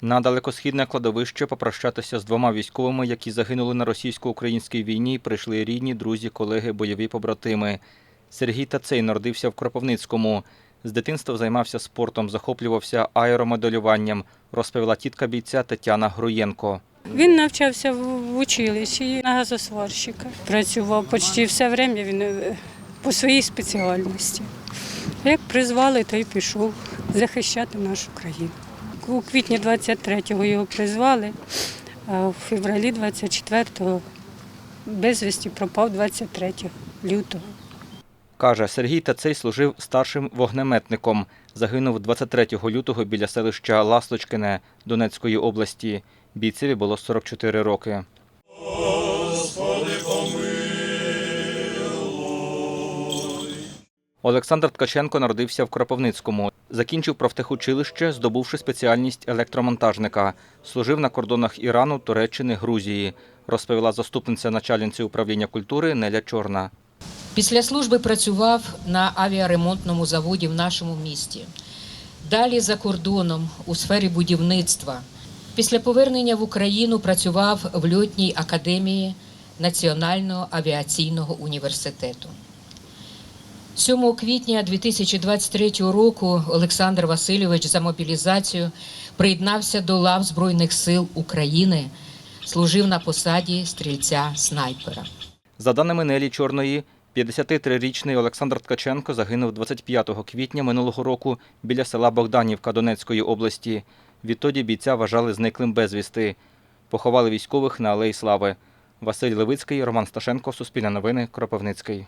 На далекосхідне кладовище попрощатися з двома військовими, які загинули на російсько-українській війні, прийшли рідні, друзі, колеги, бойові побратими. Сергій Тацей народився в Кропивницькому. З дитинства займався спортом, захоплювався аеромоделюванням, розповіла тітка бійця Тетяна Груєнко. Він навчався в училищі на газосварщика. Працював почти все время він е, по своїй спеціальності. Як призвали, то й пішов захищати нашу країну. У квітні 23-го його призвали, а в февралі 24-го безвісті пропав 23 лютого. Каже, Сергій Тацей служив старшим вогнеметником. Загинув 23 лютого біля селища Ласточкине Донецької області. Бійцеві було 44 роки. Олександр Ткаченко народився в Кропивницькому. Закінчив профтехучилище, здобувши спеціальність електромонтажника. Служив на кордонах Ірану, Туреччини, Грузії, розповіла заступниця начальниці управління культури Неля Чорна. Після служби працював на авіаремонтному заводі в нашому місті. Далі за кордоном у сфері будівництва. Після повернення в Україну працював в льотній академії Національного авіаційного університету. 7 квітня 2023 року Олександр Васильович за мобілізацію приєднався до лав Збройних сил України, служив на посаді стрільця-снайпера. За даними Нелі Чорної, 53-річний Олександр Ткаченко загинув 25 квітня минулого року біля села Богданівка Донецької області. Відтоді бійця вважали зниклим безвісти. Поховали військових на Алеї Слави. Василь Левицький, Роман Сташенко, Суспільне новини, Кропивницький.